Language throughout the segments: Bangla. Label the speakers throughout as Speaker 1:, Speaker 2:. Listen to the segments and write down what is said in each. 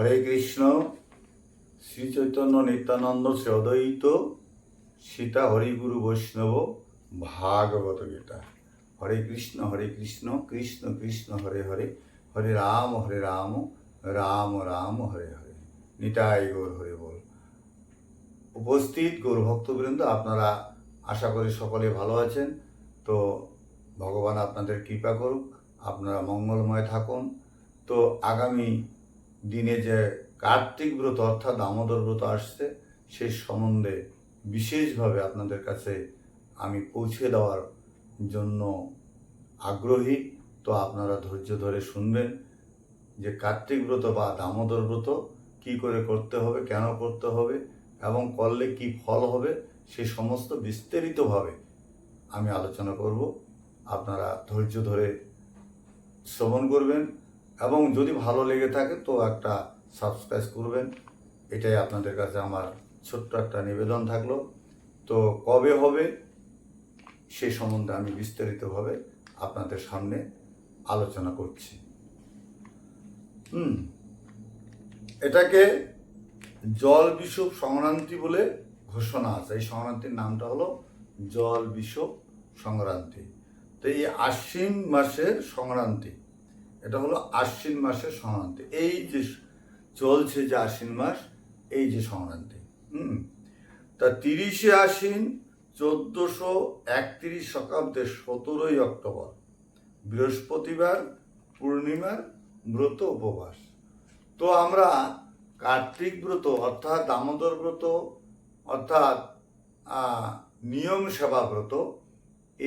Speaker 1: হরে কৃষ্ণ শ্রী চৈতন্য নিত্যানন্দ শ্রদয়িত সীতা হরিগুরু বৈষ্ণব ভাগবত গীতা হরে কৃষ্ণ হরে কৃষ্ণ কৃষ্ণ কৃষ্ণ হরে হরে হরে রাম হরে রাম রাম রাম হরে হরে নিতাই গৌর হরে বল উপস্থিত গৌর ভক্তবৃন্দ আপনারা আশা করি সকলে ভালো আছেন তো ভগবান আপনাদের কৃপা করুক আপনারা মঙ্গলময় থাকুন তো আগামী দিনে যে কার্তিক ব্রত অর্থাৎ দামোদর ব্রত আসছে সেই সম্বন্ধে বিশেষভাবে আপনাদের কাছে আমি পৌঁছে দেওয়ার জন্য আগ্রহী তো আপনারা ধৈর্য ধরে শুনবেন যে কার্তিক ব্রত বা দামোদর ব্রত কি করে করতে হবে কেন করতে হবে এবং করলে কি ফল হবে সে সমস্ত বিস্তারিতভাবে আমি আলোচনা করব আপনারা ধৈর্য ধরে শ্রবণ করবেন এবং যদি ভালো লেগে থাকে তো একটা সাবস্ক্রাইব করবেন এটাই আপনাদের কাছে আমার ছোট্ট একটা নিবেদন থাকলো তো কবে হবে সে সম্বন্ধে আমি বিস্তারিতভাবে আপনাদের সামনে আলোচনা করছি হুম এটাকে জল বিষুব সংক্রান্তি বলে ঘোষণা আছে এই সংক্রান্তির নামটা হলো জল বিষুব সংক্রান্তি তো এই আশ্বিন মাসের সংক্রান্তি এটা হলো আশ্বিন মাসের সংক্রান্তি এই যে চলছে যে আশ্বিন মাস এই যে সংক্রান্তি হুম তা তিরিশে আশ্বিন চোদ্দশো একত্রিশ শতাব্দে সতেরোই অক্টোবর বৃহস্পতিবার পূর্ণিমার ব্রত উপবাস তো আমরা কার্তিক ব্রত অর্থাৎ দামোদর ব্রত অর্থাৎ নিয়ম সেবা ব্রত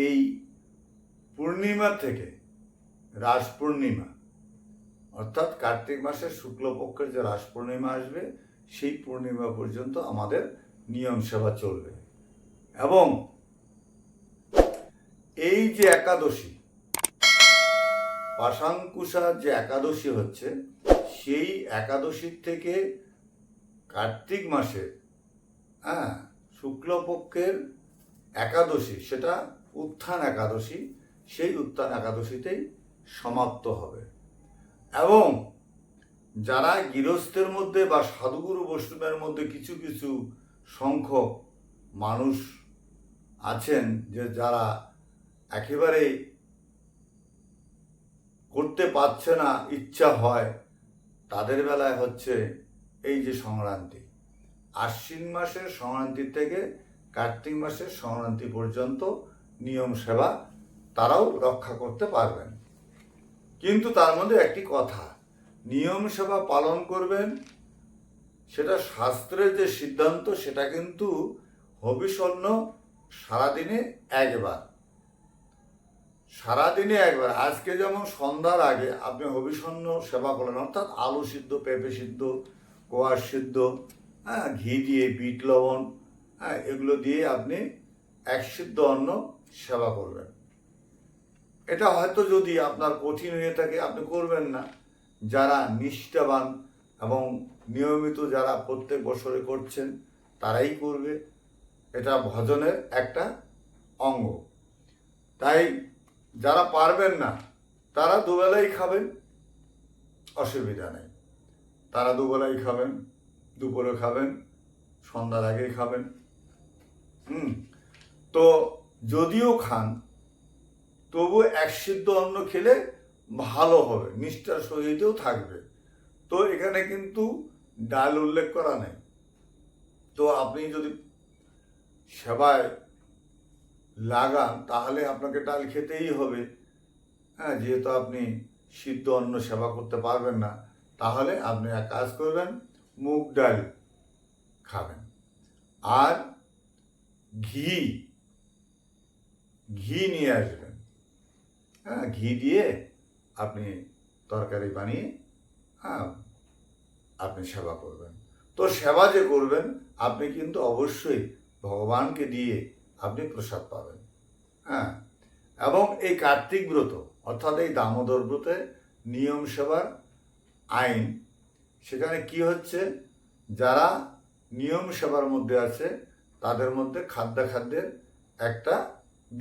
Speaker 1: এই পূর্ণিমা থেকে রাস পূর্ণিমা অর্থাৎ কার্তিক মাসের শুক্লপক্ষের যে রাস পূর্ণিমা আসবে সেই পূর্ণিমা পর্যন্ত আমাদের নিয়ম সেবা চলবে এবং এই যে একাদশী পাশাঙ্কুশার যে একাদশী হচ্ছে সেই একাদশীর থেকে কার্তিক মাসে হ্যাঁ শুক্লপক্ষের একাদশী সেটা উত্থান একাদশী সেই উত্থান একাদশীতেই সমাপ্ত হবে এবং যারা গৃহস্থের মধ্যে বা সাধুগুরু বৈষ্ণবের মধ্যে কিছু কিছু সংখ্যক মানুষ আছেন যে যারা একেবারে করতে পারছে না ইচ্ছা হয় তাদের বেলায় হচ্ছে এই যে সংক্রান্তি আশ্বিন মাসের সংক্রান্তি থেকে কার্তিক মাসের সংক্রান্তি পর্যন্ত নিয়ম সেবা তারাও রক্ষা করতে পারবেন কিন্তু তার মধ্যে একটি কথা নিয়ম সেবা পালন করবেন সেটা শাস্ত্রের যে সিদ্ধান্ত সেটা কিন্তু হবিষণ্য সারাদিনে একবার সারাদিনে একবার আজকে যেমন সন্ধ্যার আগে আপনি হবিষণ্য সেবা করলেন অর্থাৎ আলু সিদ্ধ পেঁপে সিদ্ধ কোয়ার সিদ্ধ হ্যাঁ ঘি দিয়ে বিট লবণ হ্যাঁ এগুলো দিয়ে আপনি এক সিদ্ধ অন্ন সেবা করবেন এটা হয়তো যদি আপনার কঠিন হয়ে থাকে আপনি করবেন না যারা নিষ্ঠাবান এবং নিয়মিত যারা প্রত্যেক বছরে করছেন তারাই করবে এটা ভজনের একটা অঙ্গ তাই যারা পারবেন না তারা দুবেলাই খাবেন অসুবিধা নেই তারা দুবেলাই খাবেন দুপুরে খাবেন সন্ধ্যার আগেই খাবেন হুম তো যদিও খান তবু এক সিদ্ধ অন্ন খেলে ভালো হবে নিষ্ঠার সহিতেও থাকবে তো এখানে কিন্তু ডাল উল্লেখ করা নেই তো আপনি যদি সেবায় লাগান তাহলে আপনাকে ডাল খেতেই হবে হ্যাঁ যেহেতু আপনি সিদ্ধ অন্ন সেবা করতে পারবেন না তাহলে আপনি এক কাজ করবেন মুগ ডাল খাবেন আর ঘি ঘি নিয়ে আসবেন হ্যাঁ ঘি দিয়ে আপনি তরকারি বানিয়ে হ্যাঁ আপনি সেবা করবেন তো সেবা যে করবেন আপনি কিন্তু অবশ্যই ভগবানকে দিয়ে আপনি প্রসাদ পাবেন হ্যাঁ এবং এই কার্তিক ব্রত অর্থাৎ এই দামোদর ব্রতে নিয়ম সেবার আইন সেখানে কি হচ্ছে যারা নিয়ম সেবার মধ্যে আছে তাদের মধ্যে খাদ্যাখাদ্যের একটা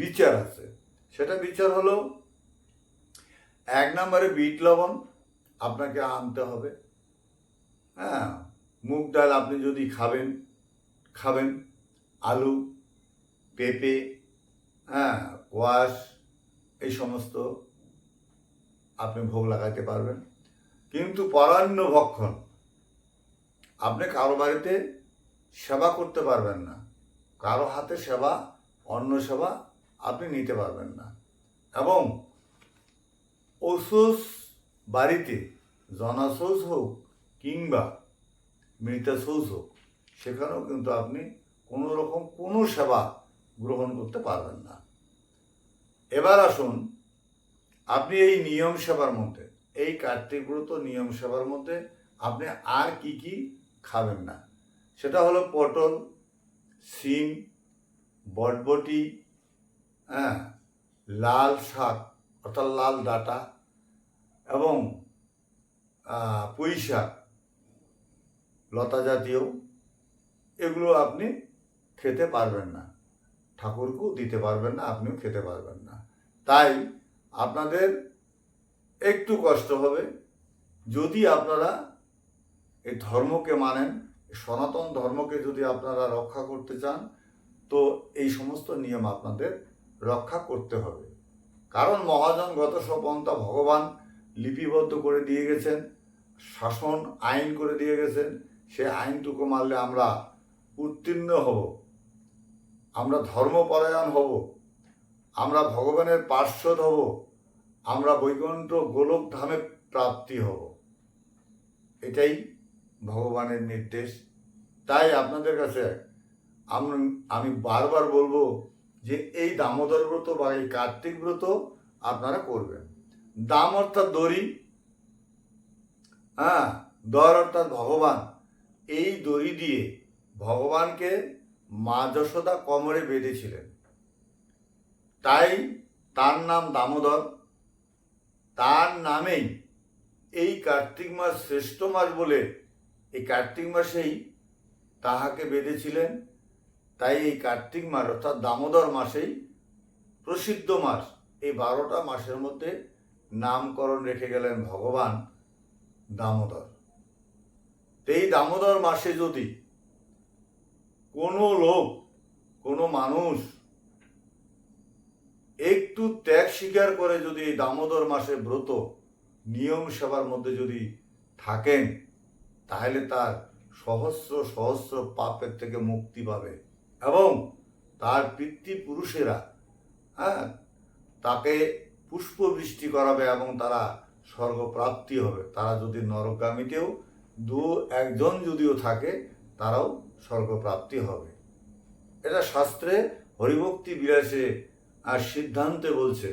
Speaker 1: বিচার আছে সেটা বিচার হলো এক নম্বরে বিট লবণ আপনাকে আনতে হবে হ্যাঁ মুগ ডাল আপনি যদি খাবেন খাবেন আলু পেঁপে হ্যাঁ কোয়াশ এই সমস্ত আপনি ভোগ লাগাতে পারবেন কিন্তু পরান্ন ভক্ষণ আপনি কারো বাড়িতে সেবা করতে পারবেন না কারো হাতে সেবা অন্য সেবা আপনি নিতে পারবেন না এবং ওসোস বাড়িতে জনাসোস হোক কিংবা মৃতাসোস হোক সেখানেও কিন্তু আপনি কোনো রকম কোনো সেবা গ্রহণ করতে পারবেন না এবার আসুন আপনি এই নিয়ম সেবার মধ্যে এই কার্তিক নিয়ম সেবার মধ্যে আপনি আর কি কি খাবেন না সেটা হলো পটল সিম বটবটি হ্যাঁ লাল শাক অর্থাৎ লাল ডাটা এবং পুঁইশাক লতা জাতীয় এগুলো আপনি খেতে পারবেন না ঠাকুরকেও দিতে পারবেন না আপনিও খেতে পারবেন না তাই আপনাদের একটু কষ্ট হবে যদি আপনারা এই ধর্মকে মানেন সনাতন ধর্মকে যদি আপনারা রক্ষা করতে চান তো এই সমস্ত নিয়ম আপনাদের রক্ষা করতে হবে কারণ মহাজনগত সপন্থা ভগবান লিপিবদ্ধ করে দিয়ে গেছেন শাসন আইন করে দিয়ে গেছেন সে আইনটুকু মারলে আমরা উত্তীর্ণ হব আমরা ধর্মপরায়ণ হব আমরা ভগবানের পার্শ্বদ হব আমরা বৈকুণ্ঠ গোলক ধামে প্রাপ্তি হব এটাই ভগবানের নির্দেশ তাই আপনাদের কাছে আমি বারবার বলবো যে এই দামোদর ব্রত বা এই কার্তিক ব্রত আপনারা করবেন দাম অর্থাৎ দড়ি হ্যাঁ দর অর্থাৎ ভগবান এই দড়ি দিয়ে ভগবানকে মা যশোদা কমরে বেঁধেছিলেন তাই তার নাম দামোদর তার নামেই এই কার্তিক মাস শ্রেষ্ঠ মাস বলে এই কার্তিক মাসেই তাহাকে বেঁধেছিলেন তাই এই কার্তিক মাস অর্থাৎ দামোদর মাসেই প্রসিদ্ধ মাস এই বারোটা মাসের মধ্যে নামকরণ রেখে গেলেন ভগবান দামোদর এই দামোদর মাসে যদি কোনো লোক কোনো মানুষ একটু ত্যাগ স্বীকার করে যদি এই দামোদর মাসে ব্রত নিয়ম সেবার মধ্যে যদি থাকেন তাহলে তার সহস্র সহস্র পাপের থেকে মুক্তি পাবে এবং তার পিতৃপুরুষেরা হ্যাঁ তাকে পুষ্পবৃষ্টি করাবে এবং তারা স্বর্গপ্রাপ্তি হবে তারা যদি নরকামিতেও দু একজন যদিও থাকে তারাও স্বর্গপ্রাপ্তি হবে এটা শাস্ত্রে হরিভক্তি বিলাসে আর সিদ্ধান্তে বলছে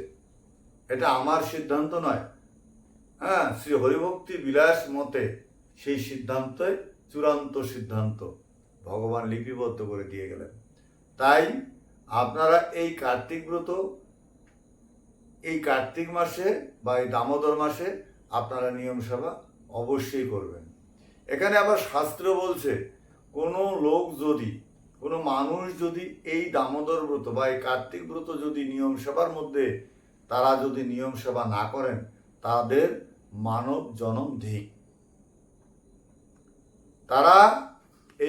Speaker 1: এটা আমার সিদ্ধান্ত নয় হ্যাঁ শ্রী হরিভক্তি বিলাস মতে সেই সিদ্ধান্তই চূড়ান্ত সিদ্ধান্ত ভগবান লিপিবদ্ধ করে দিয়ে গেলেন তাই আপনারা এই কার্তিক ব্রত এই কার্তিক মাসে বা এই দামোদর মাসে আপনারা নিয়ম সেবা অবশ্যই করবেন এখানে আবার শাস্ত্র বলছে কোনো লোক যদি কোনো মানুষ যদি এই দামোদর ব্রত বা এই কার্তিক ব্রত যদি নিয়ম সেবার মধ্যে তারা যদি নিয়ম সেবা না করেন তাদের মানব জনম ধিক তারা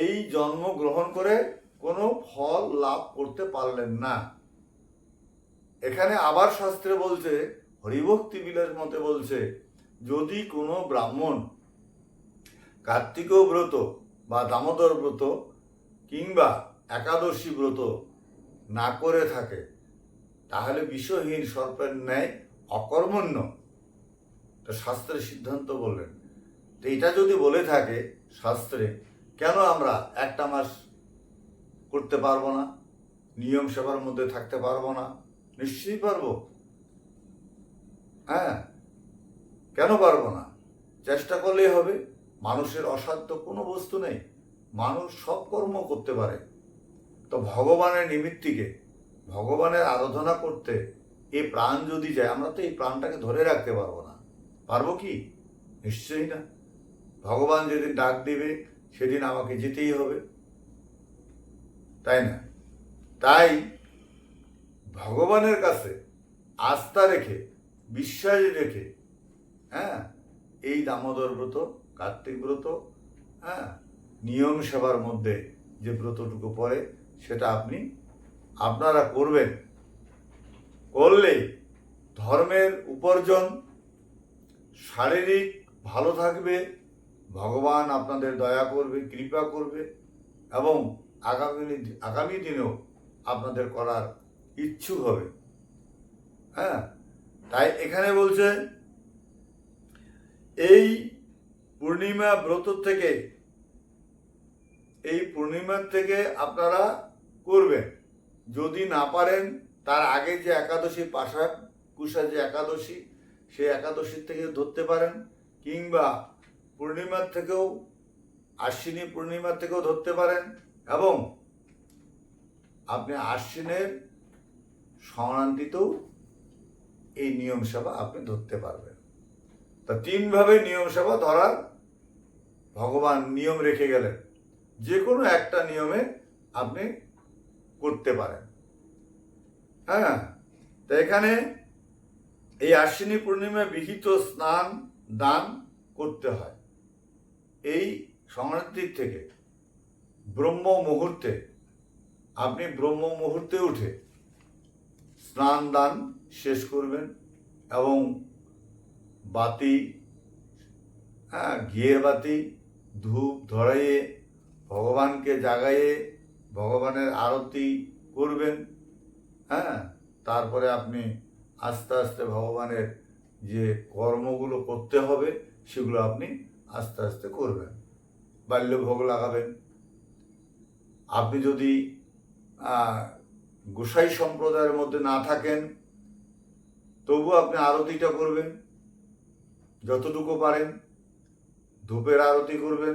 Speaker 1: এই জন্ম গ্রহণ করে কোনো ফল লাভ করতে পারলেন না এখানে আবার শাস্ত্রে বলছে হরিভক্তি বিলের মতে বলছে যদি কোনো ব্রাহ্মণ কার্তিক ব্রত বা দামোদর ব্রত কিংবা একাদশী ব্রত না করে থাকে তাহলে বিশ্বহীন সর্পের ন্যায় অকর্মণ্য শাস্ত্রের সিদ্ধান্ত বললেন তো এটা যদি বলে থাকে শাস্ত্রে কেন আমরা একটা মাস করতে পারবো না নিয়ম সেবার মধ্যে থাকতে পারবো না নিশ্চয়ই পারবো হ্যাঁ কেন পারবো না চেষ্টা করলেই হবে মানুষের অসাধ্য কোনো বস্তু নেই মানুষ সব কর্ম করতে পারে তো ভগবানের নিমিত্তিকে ভগবানের আরাধনা করতে এই প্রাণ যদি যায় আমরা তো এই প্রাণটাকে ধরে রাখতে পারবো না পারবো কি নিশ্চয়ই না ভগবান যদি ডাক দেবে সেদিন আমাকে যেতেই হবে তাই না তাই ভগবানের কাছে আস্থা রেখে বিশ্বাস রেখে হ্যাঁ এই দামোদর ব্রত কার্তিক ব্রত হ্যাঁ নিয়ম সেবার মধ্যে যে ব্রতটুকু পড়ে সেটা আপনি আপনারা করবেন করলে ধর্মের উপার্জন শারীরিক ভালো থাকবে ভগবান আপনাদের দয়া করবে কৃপা করবে এবং আগামী আগামী দিনেও আপনাদের করার ইচ্ছু হবে হ্যাঁ তাই এখানে বলছে এই পূর্ণিমা ব্রত থেকে এই পূর্ণিমার থেকে আপনারা করবেন যদি না পারেন তার আগে যে একাদশী পাশা কুষা যে একাদশী সেই একাদশীর থেকে ধরতে পারেন কিংবা পূর্ণিমার থেকেও আশ্বিনী পূর্ণিমা থেকেও ধরতে পারেন এবং আপনি আশ্বিনের সংক্রান্তিতেও এই নিয়ম সেবা আপনি ধরতে পারবেন তা তিনভাবে নিয়ম সেবা ধরার ভগবান নিয়ম রেখে গেলেন যে কোনো একটা নিয়মে আপনি করতে পারেন হ্যাঁ তা এখানে এই আশ্বিনী পূর্ণিমায় বিহিত স্নান দান করতে হয় এই সমাধির থেকে ব্রহ্ম মুহূর্তে আপনি ব্রহ্ম মুহূর্তে উঠে স্নান দান শেষ করবেন এবং বাতি হ্যাঁ ঘিয়ের বাতি ধূপ ধরাইয়ে ভগবানকে জাগাইয়ে ভগবানের আরতি করবেন হ্যাঁ তারপরে আপনি আস্তে আস্তে ভগবানের যে কর্মগুলো করতে হবে সেগুলো আপনি আস্তে আস্তে করবেন বাল্যভোগ লাগাবেন আপনি যদি গোসাই সম্প্রদায়ের মধ্যে না থাকেন তবু আপনি আরতিটা করবেন যতটুকু পারেন ধূপের আরতি করবেন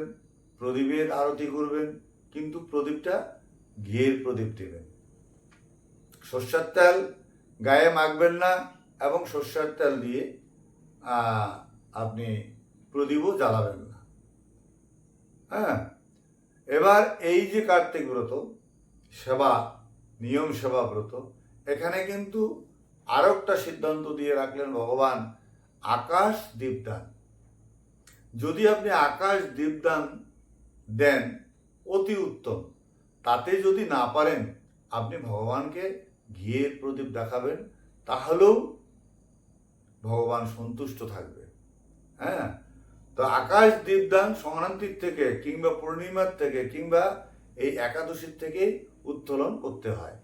Speaker 1: প্রদীপের আরতি করবেন কিন্তু প্রদীপটা ঘিয়ের প্রদীপ দেবেন শস্যার তেল গায়ে মাখবেন না এবং শস্যার তেল দিয়ে আপনি প্রদীপও জ্বালাবেন না হ্যাঁ এবার এই যে কার্তিক ব্রত সেবা নিয়ম সেবা ব্রত এখানে কিন্তু আর একটা সিদ্ধান্ত দিয়ে রাখলেন ভগবান আকাশ দীপদান যদি আপনি আকাশ দীপদান দেন অতি উত্তম তাতে যদি না পারেন আপনি ভগবানকে ঘিয়ের প্রদীপ দেখাবেন তাহলেও ভগবান সন্তুষ্ট থাকবে হ্যাঁ তো আকাশ দীপদান সংক্রান্তির থেকে কিংবা পূর্ণিমার থেকে কিংবা এই একাদশীর থেকেই উত্তোলন করতে হয়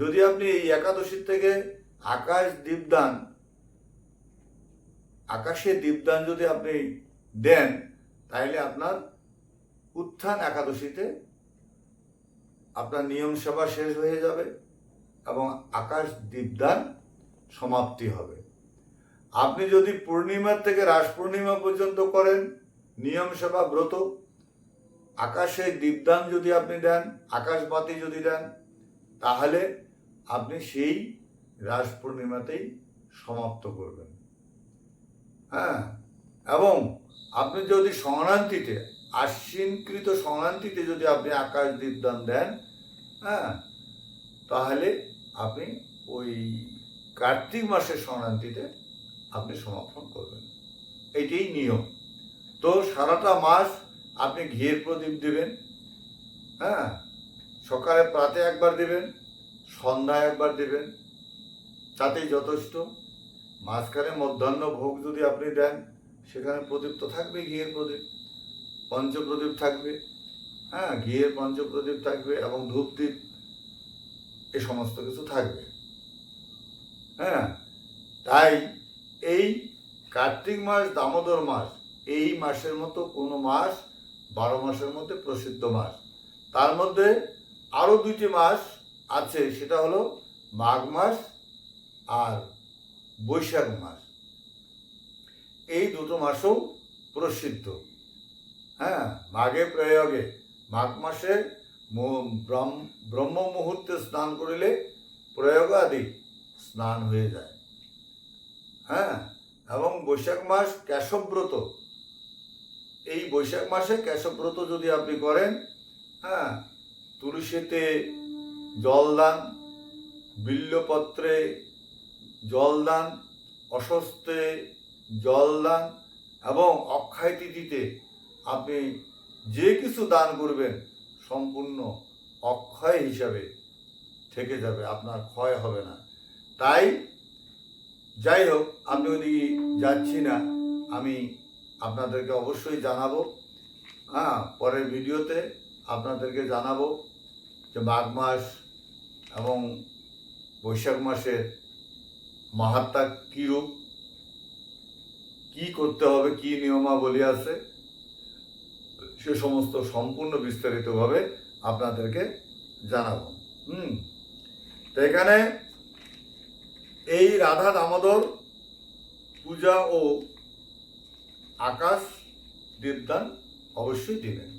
Speaker 1: যদি আপনি এই একাদশীর থেকে আকাশ দীপদান আকাশে দীপদান যদি আপনি দেন তাহলে আপনার উত্থান একাদশীতে আপনার নিয়ম সেবা শেষ হয়ে যাবে এবং আকাশ দীপদান সমাপ্তি হবে আপনি যদি পূর্ণিমার থেকে রাস পূর্ণিমা পর্যন্ত করেন নিয়ম সেবা ব্রত আকাশে দীপদান যদি আপনি দেন আকাশবাতি যদি দেন তাহলে আপনি সেই রাস পূর্ণিমাতেই সমাপ্ত করবেন হ্যাঁ এবং আপনি যদি সংক্রান্তিতে আশ্বিনকৃত সংক্রান্তিতে যদি আপনি আকাশ দীপদান দেন হ্যাঁ তাহলে আপনি ওই কার্তিক মাসের সংক্রান্তিতে আপনি সমাপন করবেন এটাই নিয়ম তো সারাটা মাস আপনি ঘিয়ের প্রদীপ দেবেন হ্যাঁ সকালে প্রাতে একবার দেবেন সন্ধ্যায় একবার দেবেন তাতেই যথেষ্ট মাঝখানে মধ্যাহ্ন ভোগ যদি আপনি দেন সেখানে প্রদীপ তো থাকবে ঘিয়ের প্রদীপ পঞ্চপ্রদীপ থাকবে হ্যাঁ ঘিয়ের পঞ্চপ্রদীপ থাকবে এবং ধূপদীপ এ সমস্ত কিছু থাকবে হ্যাঁ তাই এই কার্তিক মাস দামোদর মাস এই মাসের মতো কোনো মাস বারো মাসের মধ্যে প্রসিদ্ধ মাস তার মধ্যে আরও দুইটি মাস আছে সেটা হলো মাঘ মাস আর বৈশাখ মাস এই দুটো মাসও প্রসিদ্ধ হ্যাঁ মাঘে প্রয়োগে মাঘ মাসে ব্রহ্ম মুহূর্তে স্নান করিলে আদি স্নান হয়ে যায় হ্যাঁ এবং বৈশাখ মাস কেশব্রত এই বৈশাখ মাসে কেশব্রত যদি আপনি করেন হ্যাঁ তুলসীতে জল দান বিল্লপত্রে জল দান অস্বস্তে জল দান এবং অক্ষয় তিথিতে আপনি যে কিছু দান করবেন সম্পূর্ণ অক্ষয় হিসাবে থেকে যাবে আপনার ক্ষয় হবে না তাই যাই হোক আমি ওদিকে যাচ্ছি না আমি আপনাদেরকে অবশ্যই জানাবো হ্যাঁ পরের ভিডিওতে আপনাদেরকে জানাবো যে মাঘ মাস এবং বৈশাখ মাসের মাহাত্মা কী কি কী করতে হবে কী নিয়মাবলী আছে সে সমস্ত সম্পূর্ণ বিস্তারিতভাবে আপনাদেরকে জানাবো হুম তো এখানে এই রাধা দামোদর পূজা ও আকাশ দেবদান অবশ্যই দিলেন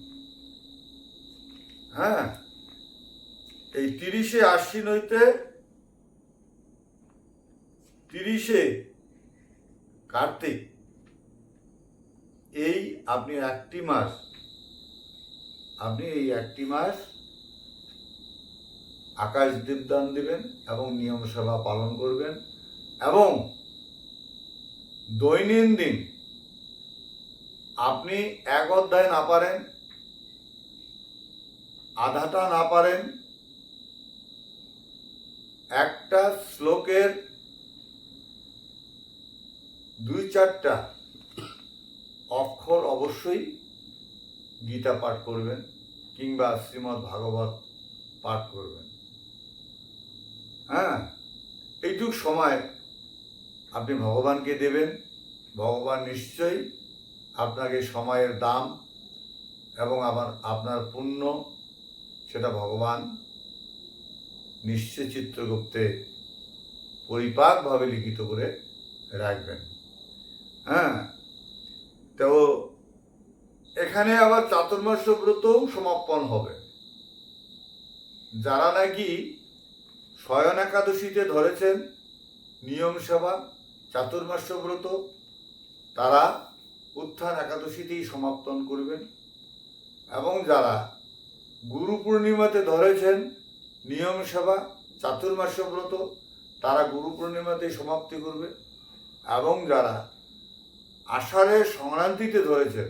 Speaker 1: হ্যাঁ এই তিরিশে আশ্বিন হইতে তিরিশে কার্তিক এই আপনি একটি মাস আপনি এই একটি মাস আকাশ দীপদান দিবেন এবং নিয়ম সেবা পালন করবেন এবং দৈনন্দিন আপনি এক অধ্যায় না পারেন আধাটা না পারেন একটা শ্লোকের দুই চারটা অক্ষর অবশ্যই গীতা পাঠ করবেন কিংবা শ্রীমদ্ ভাগবত পাঠ করবেন হ্যাঁ এইটুক সময় আপনি ভগবানকে দেবেন ভগবান নিশ্চয়ই আপনাকে সময়ের দাম এবং আমার আপনার পুণ্য সেটা ভগবান নিশ্চয় চিত্রগুপ্তে পরিপাকভাবে লিখিত করে রাখবেন হ্যাঁ তো এখানে আবার চাতুর্মাস্য ব্রতও সমাপন হবে যারা নাকি শয়ন একাদশীতে ধরেছেন নিয়ম সেবা চাতুর্মাস্য ব্রত তারা উত্থান একাদশীতেই সমাপ্তন করবেন এবং যারা গুরু পূর্ণিমাতে ধরেছেন নিয়ম সেবা চাতুর্মাস্য ব্রত তারা গুরু পূর্ণিমাতেই সমাপ্তি করবে এবং যারা আষাঢ়ের সংক্রান্তিতে ধরেছেন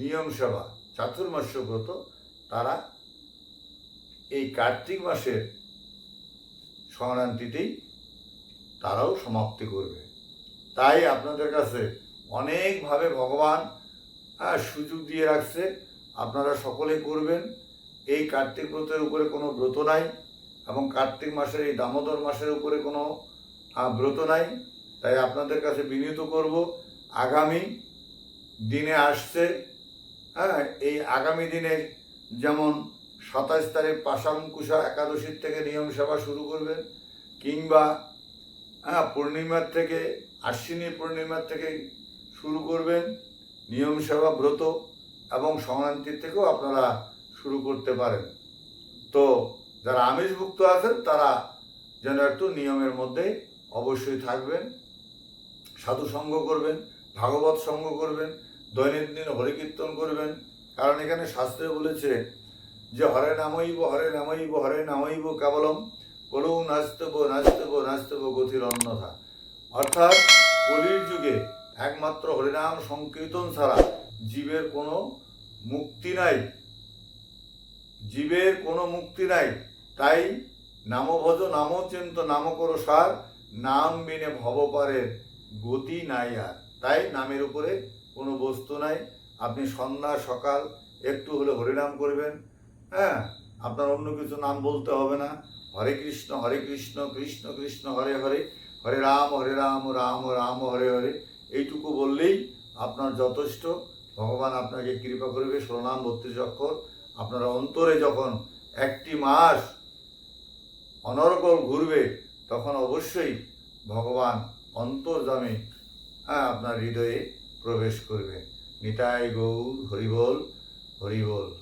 Speaker 1: নিয়ম সেবা চাতুর্মাস্য ব্রত তারা এই কার্তিক মাসের সংক্রান্তিতেই তারাও সমাপ্তি করবে তাই আপনাদের কাছে অনেকভাবে ভগবান সুযোগ দিয়ে রাখছে আপনারা সকলে করবেন এই কার্তিক ব্রতের উপরে কোনো ব্রত নাই এবং কার্তিক মাসের এই দামোদর মাসের উপরে কোনো ব্রত নাই তাই আপনাদের কাছে বিনীত করব আগামী দিনে আসছে হ্যাঁ এই আগামী দিনে যেমন সাতাশ তারিখ পাশাঙ্কুশা একাদশীর থেকে নিয়ম সেবা শুরু করবেন কিংবা হ্যাঁ পূর্ণিমার থেকে আশ্বিনী পূর্ণিমার থেকে শুরু করবেন নিয়ম সেবা ব্রত এবং সংক্রান্তির থেকেও আপনারা শুরু করতে পারেন তো যারা আমিষভুক্ত আছেন তারা যেন একটু নিয়মের মধ্যে অবশ্যই থাকবেন সাধু সঙ্গ করবেন ভাগবত সঙ্গ করবেন দৈনন্দিন হরিকীর্তন করবেন কারণ এখানে শাস্ত্রে বলেছে যে হরে নামইব হরে নামইব হরে নামইব কেবলম কলৌ নাস্তব নাস্তব নাস্তব গতির অন্যথা অর্থাৎ কলির যুগে একমাত্র হরিনাম সংকীর্তন ছাড়া জীবের কোনো মুক্তি নাই জীবের কোনো মুক্তি নাই তাই নামভজ নামচিন্ত নামকর সার নাম বিনে ভবপারে গতি নাই আর তাই নামের উপরে কোনো বস্তু নাই আপনি সন্ধ্যা সকাল একটু হলে হরিনাম করবেন হ্যাঁ আপনার অন্য কিছু নাম বলতে হবে না হরে কৃষ্ণ হরে কৃষ্ণ কৃষ্ণ কৃষ্ণ হরে হরে হরে রাম হরে রাম রাম রাম হরে হরে এইটুকু বললেই আপনার যথেষ্ট ভগবান আপনাকে কৃপা করবে সোনাম বত্রিশ অক্ষর আপনারা অন্তরে যখন একটি মাস অনর্গল ঘুরবে তখন অবশ্যই ভগবান অন্তর্জামে হ্যাঁ আপনার হৃদয়ে প্রবেশ করবে নিতাই গৌর হরিবল হরিবল